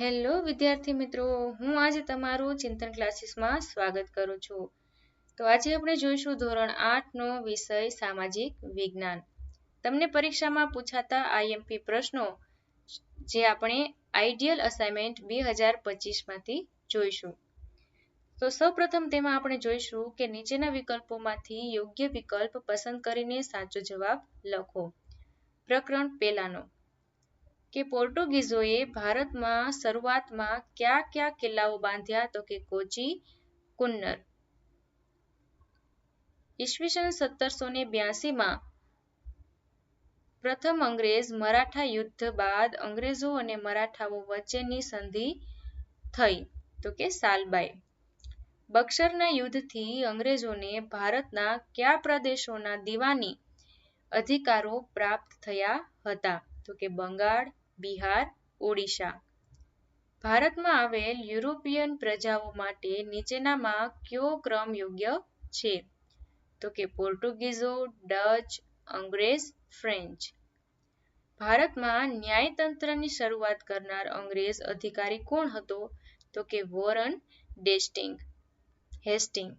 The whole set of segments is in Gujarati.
હેલો વિદ્યાર્થી મિત્રો, હું આજે તમારું ચિંતન ક્લાસીસમાં સ્વાગત કરું છું. તો આજે આપણે જોઈશું ધોરણ આઠનો વિષય સામાજિક વિજ્ઞાન. તમને પરીક્ષામાં પૂછાતા આઈએમપી પ્રશ્નો જે આપણે આઈડિયલ અસાઇનમેન્ટ બે હજાર પચીસમાંથી જોઈશું. તો સૌપ્રથમ તેમાં આપણે જોઈશું કે નીચેના વિકલ્પોમાંથી યોગ્ય વિકલ્પ પસંદ કરીને સાચો જવાબ લખો. પ્રકરણ પહેલાનો. કે પોર્ટુગીઝોએ ભારતમાં શરૂઆતમાં કયા કયા કિલ્લાઓ બાંધ્યા તો કે કોચી, કુન્નર. ઈસવીસન સત્તરસો ને બ્યાસીમાં પ્રથમ અંગ્રેજ મરાઠા યુદ્ધ બાદ અંગ્રેજો અને મરાઠાઓ વચ્ચેની સંધિ થઈ તો કે સાલબાઈ. બક્સરના યુદ્ધથી અંગ્રેજોને ભારતના કયા પ્રદેશોના દીવાની અધિકારો પ્રાપ્ત થયા હતા તો કે બંગાળ બિહાર, ઓડિશા. ભારતમાં આવેલ યુરોપિયન પ્રજાઓ માટે નીચેનામાં કયો ક્રમ યોગ્ય છે? તો કે પોર્ટુગીઝો, ડચ, અંગ્રેજ, ફ્રેન્ચ. ભારતમાં ન્યાયતંત્રની શરૂઆત કરનાર અંગ્રેજ અધિકારી કોણ હતો? તો કે Warren Hasting, Hasting.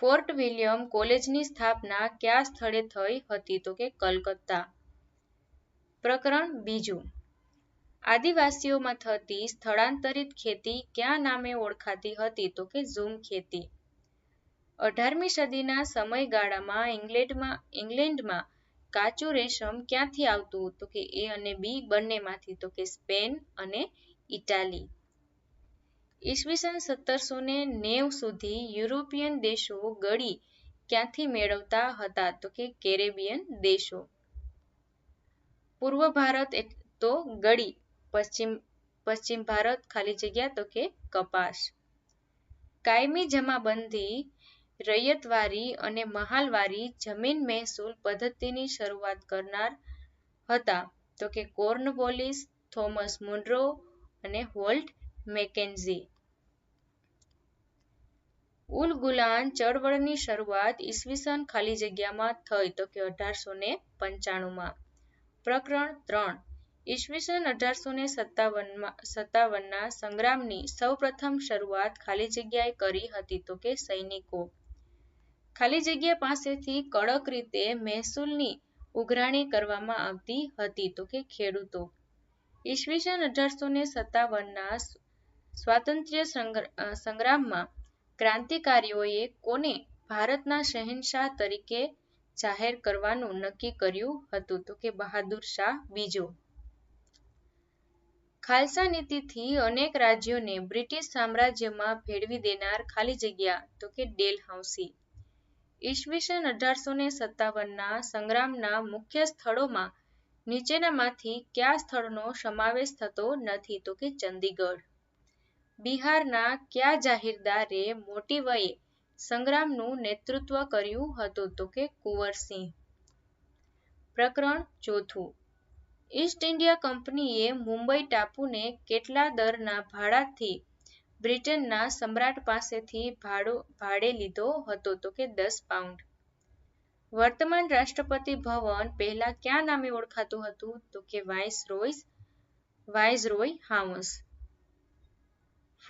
Fort William કોલેજની સ્થાપના કયા સ્થળે થઈ હતી? તો કે કલકત્તા. પ્રકરણ બીજું. આદિવાસીઓમાં થતી સ્થળાંતરિત ખેતી કયા નામે ઓળખાતી હતી તો કે ઝૂમ ખેતી? અઢારમી સદીના સમયગાળામાં ઇંગ્લેન્ડમાં ઇંગ્લેન્ડમાં કાચું રેશમ ક્યાંથી આવતું તો કે એ અને બી બંનેમાંથી તો કે સ્પેન અને ઇટાલી. ઈસવીસન સત્તરસો ને નેવ સુધી યુરોપિયન દેશો ગળી ક્યાંથી મેળવતા હતા તો કે કેરેબિયન દેશો? પૂર્વ ભારત તો ગળી પશ્ચિમ પશ્ચિમ ભારત ખાલી જગ્યા તો કે કપાસ. કાયમી જમાબંધી, રૈયતવારી અને મહાલવારી જમીન મહેસૂલ પદ્ધતિની શરૂઆત કરનાર હતા. તો કે કોર્નવોલિસ થોમસ મુન્ડ્રો અને હોલ્ટ મેકેન્ઝી. ઉલ ગુલાન ચળવળની શરૂઆત ઈસવીસન ખાલી જગ્યામાં થઈ. તો કે અઢારસો ને પંચાણુંમાં. પ્રકરણ ત્રણ. ઈસવીસન અઢારસો ને સત્તાવનમાં, સત્તાવનના સંગ્રામની સૌપ્રથમ શરૂઆત ખાલી જગ્યાએ કરી હતી તો કે સૈનિકો. ખાલી જગ્યા પાસેથી કડક રીતે મહેસૂલની ઉઘરાણી કરવામાં આવતી હતી તો કે ખેડૂતો. ઈસવીસન અઢારસો ને સત્તાવનના સ્વાતંત્ર્ય સંગ્રામમાં ક્રાંતિકારીઓએ કોને ભારતના શહેનશાહ તરીકે જાહેર કરવાનું નક્કી કર્યું હતું તો કે બહાદુર શાહ બીજો. ખાલસા નીતિથી અનેક રાજ્યોને બ્રિટિશ સામ્રાજ્યમાં ભેળવી દેનાર ખાલી જગ્યા તો કે ડેલહાઉસી ઈસવીસન અઢારસો ને સત્તાવનના સંગ્રામના મુખ્ય સ્થળોમાં નીચેનામાંથી કયા સ્થળનો સમાવેશ થતો નથી તો કે ચંદીગઢ. બિહારના કયા જાહેરદારે મોટી વયે સંગ્રામનું નેતૃત્વ કર્યું હતું તો કે કુંવરસિંહ. પ્રકરણ ચોથું. ઈસ્ટ ઇન્ડિયા કંપનીએ મુંબઈ ટાપુને કેટલા દરના ભાડાથી બ્રિટનના સમ્રાટ પાસેથી ભાડો, ભાડે લીધો હતો તો કે દસ પાઉન્ડ. વર્તમાન રાષ્ટ્રપતિ ભવન પહેલા ક્યાં નામે ઓળખાતું હતું તો કે viceroy viceroy house.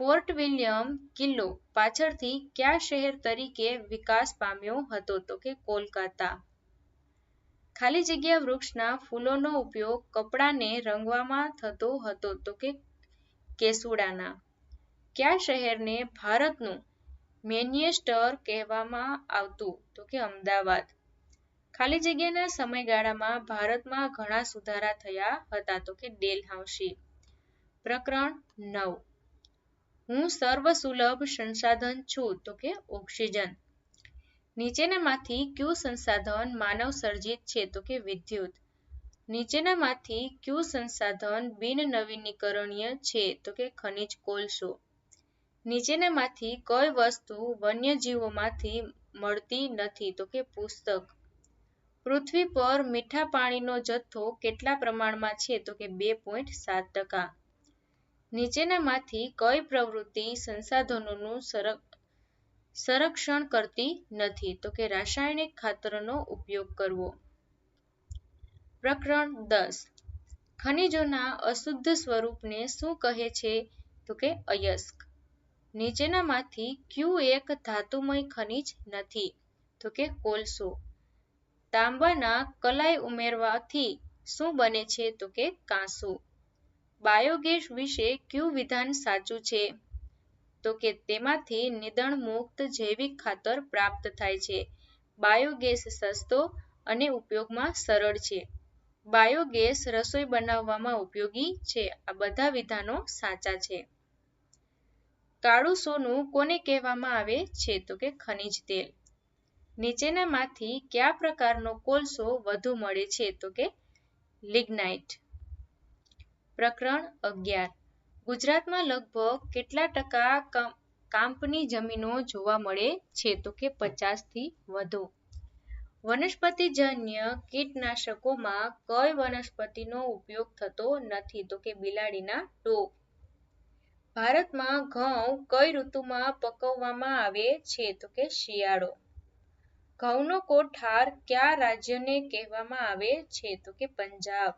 Fort William કિલ્લો પાછળથી કયા શહેર તરીકે વિકાસ પામ્યો હતો? તો કે કોલકાતા. ખાલી જગ્યા વૃક્ષના ફૂલોનો ઉપયોગ કપડાને રંગવામાં થતો હતો. તો કે કેસુડાના. કયા શહેરને ભારતનું મેન્યેસ્ટર કહેવામાં આવતું? તો કે અમદાવાદ. ખાલી જગ્યાના સમયગાળામાં ભારતમાં ઘણા સુધારા થયા હતા. તો કે ડેલહાઉસી. પ્રકરણ નવ. હું સર્વસુલભ સંસાધન છું, તો કે ઓક્સિજન. નીચેનામાંથી કયું સંસાધન માનવ સર્જિત છે, તો કે વિદ્યુત. નીચેનામાંથી કયું સંસાધન બિન નવીનીકરણીય છે, તો કે ખનિજ કોલસો. નીચેનામાંથી કઈ વસ્તુ વન્યજીવોમાંથી મળતી નથી, તો કે પુસ્તક. પૃથ્વી પર મીઠા પાણીનો જથ્થો કેટલા પ્રમાણમાં છે, તો કે બે પોઈન્ટ સાત ટકા. નીચેનામાંથી કઈ પ્રવૃત્તિ સંસાધનોનું સંરક્ષણ કરતી નથી? તો કે રાસાયણિક ખાતરનો ઉપયોગ કરવો. પ્રકરણ દસ. ખનિજોના અશુદ્ધ સ્વરૂપને શું કહે છે? તો કે અયસ્ક. નીચેનામાંથી ક્યુ એક ધાતુમય ખનિજ નથી? તો કે કોલસો. તાંબાના કલાઈ ઉમેરવાથી શું બને છે? તો કે કાંસુ. બાયોગેસ વિશે કયું વિધાન સાચું છે? તો કે તેમાંથી નિદણ મુક્ત જૈવિક ખાતર પ્રાપ્ત થાય છે. બાયોગેસ સસ્તો અને ઉપયોગમાં સરળ છે. બાયોગેસ રસોઈ બનાવવામાં ઉપયોગી છે. આ બધા વિધાનો સાચા છે. કાળું સોનું કોને કહેવામાં આવે છે? તો કે ખનિજ તેલ. નીચેનામાંથી કયા પ્રકારનો કોલસો વધુ મળે છે? તો કે લિગ્નાઇટ. પ્રકરણ અગિયાર. ગુજરાતમાં લગભગ કેટલા ટકા કાંપની જમીનો જોવા મળે છે? તો કે પચાસથી વધુ. વનસ્પતિજન્ય કીટનાશકોમાં કઈ વનસ્પતિનો ઉપયોગ થતો નથી? તો કે બિલાડીના ટોપ. ભારતમાં ઘઉં કઈ ઋતુમાં પકવવામાં આવે છે? તો કે શિયાળો. ઘઉંનો કોઠાર કયા રાજ્યને કહેવામાં આવે છે? તો કે પંજાબ.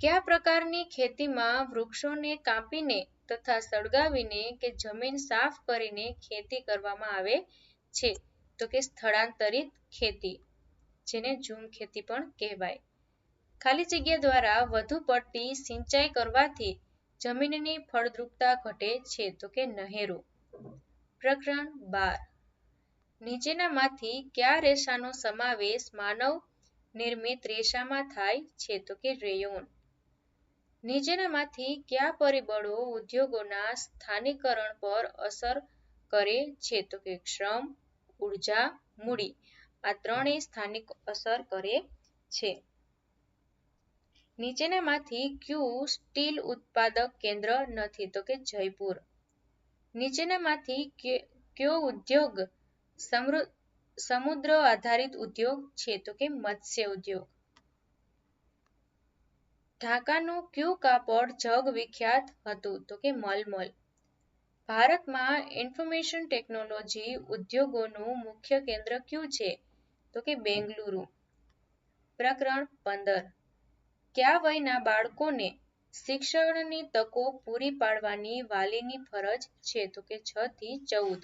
કયા પ્રકારની ખેતીમાં વૃક્ષોને કાપીને તથા સળગાવીને કે જમીન સાફ કરીને ખેતી કરવામાં આવે છે? તો કે સ્થળાંતરિત ખેતી, જેને ઝૂમ ખેતી પણ કહેવાય. ખાલી જગ્યા દ્વારા વધુ પડતી સિંચાઈ કરવાથી જમીનની ફળદ્રુપતા ઘટે છે, તો કે નહેરો. પ્રકરણ બાર. નીચેનામાંથી કયા રેસાનો સમાવેશ માનવ નિર્મિત રેસામાં થાય છે, તો કે રેયોન? નીચેનામાંથી કયા પરિબળો ઉદ્યોગોના સ્થાનિકરણ પર અસર કરે છે? તો કે શ્રમ, ઊર્જા, મૂડી આ ત્રણેય સ્થાનિક અસર કરે છે. નીચેનામાંથી કયું સ્ટીલ ઉત્પાદક કેન્દ્ર નથી? તો કે જયપુર. નીચેનામાંથી કયો ઉદ્યોગ સમુદ્ર આધારિત ઉદ્યોગ છે? તો કે મત્સ્ય ઉદ્યોગ. ઢાકાનું કયું કાપડ જગ વિખ્યાત હતું, તો કે મલમલ. ભારતમાં ઇન્ફોર્મેશન ટેકનોલોજી ઉદ્યોગોનું મુખ્ય કેન્દ્ર કયું છે, તો કે બેંગલુરુ. પ્રકરણ પંદર. કયા વયના બાળકોને શિક્ષણની તકો પૂરી પાડવાની વાલીની ફરજ છે, તો કે છ થી ચૌદ.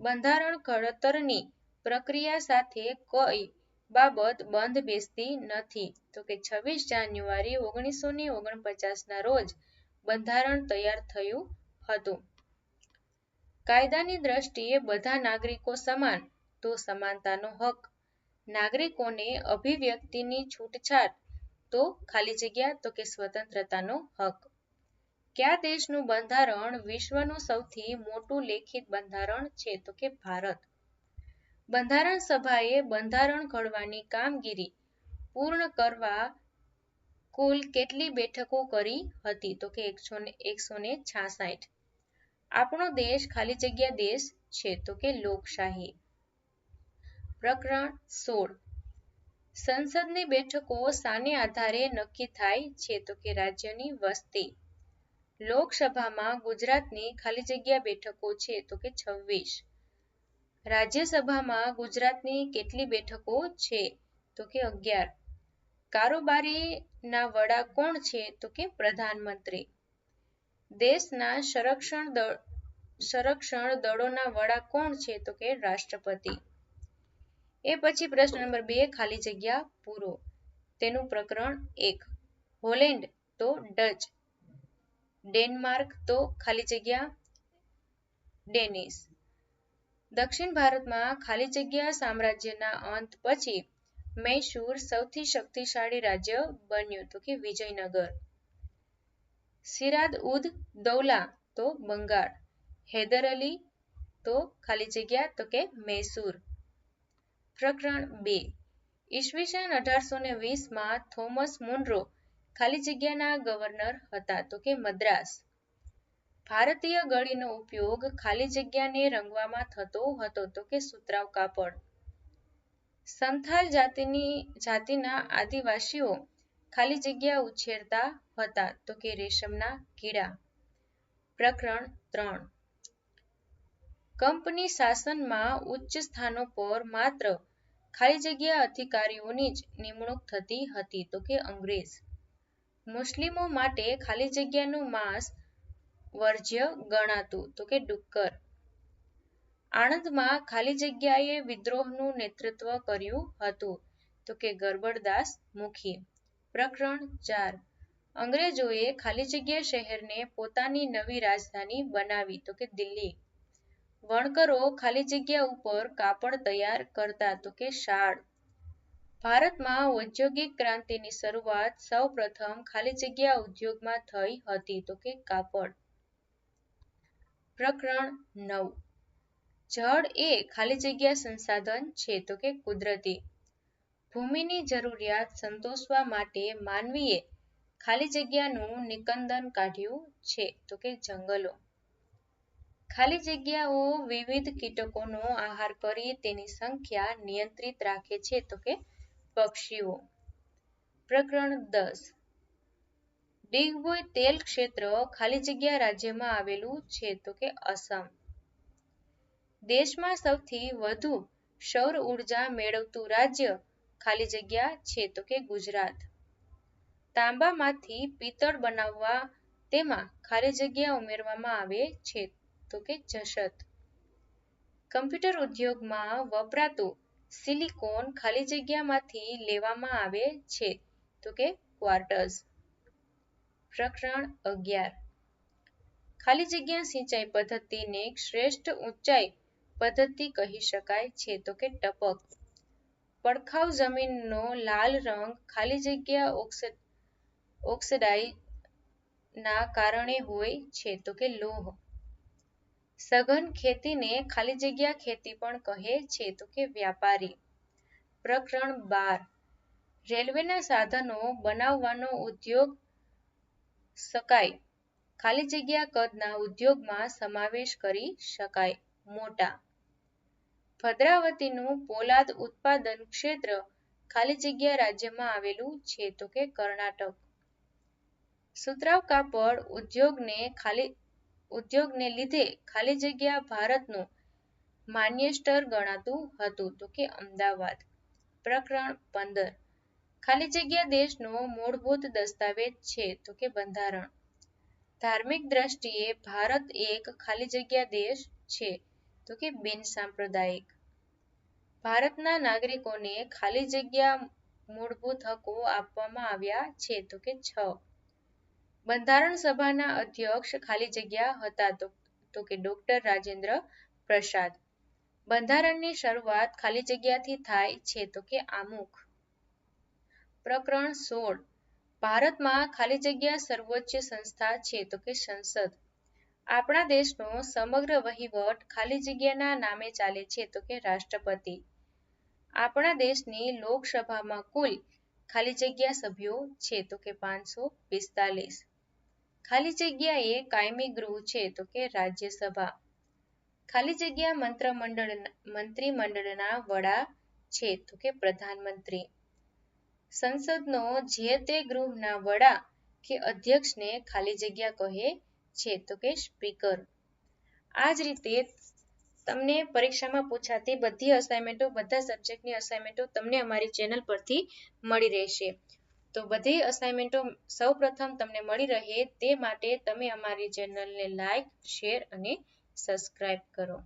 બંધારણ ઘડતરની પ્રક્રિયા સાથે કઈ બાબત બંધ બેસતી નથી. તો કે છવ્વીસ જાન્યુઆરી ઓગણીસો ને ઓગણપચાસ રોજ બંધારણ તૈયાર થયું હતું. કાયદાની દ્રષ્ટિએ બધા નાગરિકો સમાન, તો સમાનતાનો હક. નાગરિકોને અભિવ્યક્તિની છૂટછાટ, તો ખાલી જગ્યા, તો કે સ્વતંત્રતાનો હક. કયા દેશનું બંધારણ વિશ્વનું સૌથી મોટું લેખિત બંધારણ છે? તો કે ભારત. બંધારણ સભાએ બંધારણ ઘડવાની કામગીરી પૂર્ણ કરવા કુલ કેટલી બેઠકો કરી હતી? તો કે એકસો ને એકસો ને છાસઠ. આપણો દેશ ખાલી જગ્યા દેશ છે. તો કે લોકશાહી. પ્રકરણ સોળ. સંસદની બેઠકો સાને આધારે નક્કી થાય છે. તો કે રાજ્યની વસ્તી. લોકસભામાં ગુજરાતની ખાલી જગ્યા બેઠકો છે. તો કે છવ્વીસ. રાજ્યસભામાં ગુજરાતની કેટલી બેઠકો છે? તો કે અગિયાર. કારોબારીના વડા કોણ છે? તો કે પ્રધાનમંત્રી. દેશના સંરક્ષણ દળ સંરક્ષણ દળોના વડા કોણ છે? તો કે રાષ્ટ્રપતિ. એ પછી પ્રશ્ન નંબર બે, ખાલી જગ્યા પૂરો. તેનું પ્રકરણ એક. હોલેન્ડ તો ડચ. ડેનમાર્ક તો ખાલી જગ્યા ડેનિશ. દક્ષિણ ભારતમાં ખાલી જગ્યા સામ્રાજ્યના અંત પછી મૈસૂર સૌથી શક્તિશાળી રાજ્ય બન્યું તો કે વિજયનગર. સિરાદ ઉદ દૌલા તો બંગાળ. હૈદર અલી તો ખાલી જગ્યા તો કે મૈસૂર. પ્રકરણ બે. ઈસવીસન અઢારસો ને વીસમાં થોમસ મુનરો ખાલી જગ્યાના ગવર્નર હતા તો કે મદ્રાસ. ભારતીય ગળીનો ઉપયોગ ખાલી જગ્યાને રંગવામાં થતો હતો તો કે સુતરાવ કાપડ. સંથાલ જાતિની, જાતિના આદિવાસીઓ ખાલી જગ્યા ઉછેરતા હતા તો કે રેશમના કીડા. પ્રકરણ ત્રણ. કંપની શાસનમાં ઉચ્ચ સ્થાનો પર માત્ર ખાલી જગ્યા અધિકારીઓની જ નિમણૂક થતી હતી તો કે અંગ્રેજ. મુસ્લિમો માટે ખાલી જગ્યાનું માંસ વર્જ્ય ગણાતું. તો કે ડુક્કર. આણંદમાં ખાલી જગ્યાએ વિદ્રોહનું નેતૃત્વ કર્યું હતું. તો કે ગરબડદાસ મુખી. પ્રકરણ ચાર. અંગ્રેજોએ ખાલી જગ્યા શહેરને પોતાની નવી રાજધાની બનાવી. તો કે દિલ્હી. વણકરો ખાલી જગ્યા ઉપર કાપડ તૈયાર કરતા. તો કે શાળ. ભારતમાં ઔદ્યોગિક ક્રાંતિની શરૂઆત સૌપ્રથમ ખાલી જગ્યા ઉદ્યોગમાં થઈ હતી. તો કે કાપડ. પ્રકરણ નવ. જળ એ ખાલી જગ્યા સંસાધન છે તો કે કુદરતી. ભૂમિની જરૂરિયાત સંતોષવા માટે માનવીએ ખાલી જગ્યાનું નિકંદન કાઢ્યું છે તો કે જંગલો. ખાલી જગ્યાઓ વિવિધ કીટકોનો આહાર કરી તેની સંખ્યા નિયંત્રિત રાખે છે તો કે પક્ષીઓ. પ્રકરણ દસ. ડિગબોય તેલ ક્ષેત્ર ખાલી જગ્યા રાજ્યમાં આવેલું છે તો કે અસમ દેશમાં સૌથી વધુ સૌર ઊર્જા મેળવતું રાજ્ય ખાલી જગ્યા છે તો કે ગુજરાત. તાંબામાંથી પિત્તળ બનાવવા તેમાં ખાલી જગ્યા ઉમેરવામાં આવે છે તો કે જશત કમ્પ્યુટર ઉદ્યોગમાં વપરાતું સિલિકોન ખાલી જગ્યામાંથી લેવામાં આવે છે તો કે ક્વાર્ટર્સ. પ્રકરણ અગિયાર. ખાલી જગ્યા સિંચાઈ પદ્ધતિને શ્રેષ્ઠ ઊંચાઈ પદ્ધતિ કહી શકાય છે તો કે ટપક. પડખાવ જમીનનો લાલ રંગ ખાલી જગ્યા ઓક્સડાઇઝ ના કારણે હોય છે તો કે લોહ. સઘન ખેતીને ખાલી જગ્યા ખેતી પણ કહે છે તો કે વ્યાપારી. પ્રકરણ બાર. રેલવેના સાધનો બનાવવાનો ઉદ્યોગ શકાય. ખાલી જગ્યા કદના ઉદ્યોગમાં સમાવેશ કરી શકાય. મોટા. ભદ્રાવતીનું પોલાદ ઉત્પાદન ક્ષેત્ર ખાલી જગ્યા રાજ્યમાં આવેલું છે તો કે કર્ણાટક. સુતરાવ કાપડ ઉદ્યોગને ખાલી, ઉદ્યોગને લીધે ખાલી જગ્યા ભારતનું માન્યસ્ટર ગણાતું હતું તો કે અમદાવાદ. પ્રકરણ પંદર. ખાલી જગ્યા દેશનો મૂળભૂત દસ્તાવેજ છે તો કે બંધારણ. ધાર્મિક દ્રષ્ટિએ ભારત એક ખાલી જગ્યા દેશ છે તો કે બિન સાંપ્રદાયિક. ભારતના નાગરિકોને ખાલી જગ્યા મૂળભૂત હકો આપવામાં આવ્યા છે તો કે છ. બંધારણ સભાના અધ્યક્ષ ખાલી જગ્યા હતા તો કે ડોક્ટર રાજેન્દ્ર પ્રસાદ. બંધારણની શરૂઆત ખાલી જગ્યાથી થાય છે તો કે આમુખ. પ્રકરણ સોળ. ભારતમાં ખાલી જગ્યા સર્વોચ્ચ સંસ્થા છે તો કે સંસદ. આપણા દેશનો સમગ્ર વહીવટ ખાલી જગ્યાના નામે ચાલે છે તો કે રાષ્ટ્રપતિ. આપણા દેશની લોકસભામાં કુલ ખાલી જગ્યા સભ્યો છે તો કે પાંચસો પિસ્તાલીસ. ખાલી જગ્યા એ કાયમી ગૃહ છે તો કે રાજ્યસભા. ખાલી જગ્યા મંત્રમંડળ મંત્રીમંડળના વડા છે તો કે પ્રધાનમંત્રી. સંસદનો જે તે ગૃહના વડા કે અધ્યક્ષને ખાલી જગ્યા કહે છે, તો કે સ્પીકર. આ જ રીતે તમને પરીક્ષામાં પૂછાતી બધી અસાઇનમેન્ટો બધા સબ્જેક્ટની અસાઇનમેન્ટો તમને અમારી ચેનલ પરથી મળી રહેશે. તો બધી અસાઇનમેન્ટો સૌ પ્રથમ તમને મળી રહે તે માટે તમે અમારી ચેનલને લાઇક શેર અને સબસ્ક્રાઇબ કરો.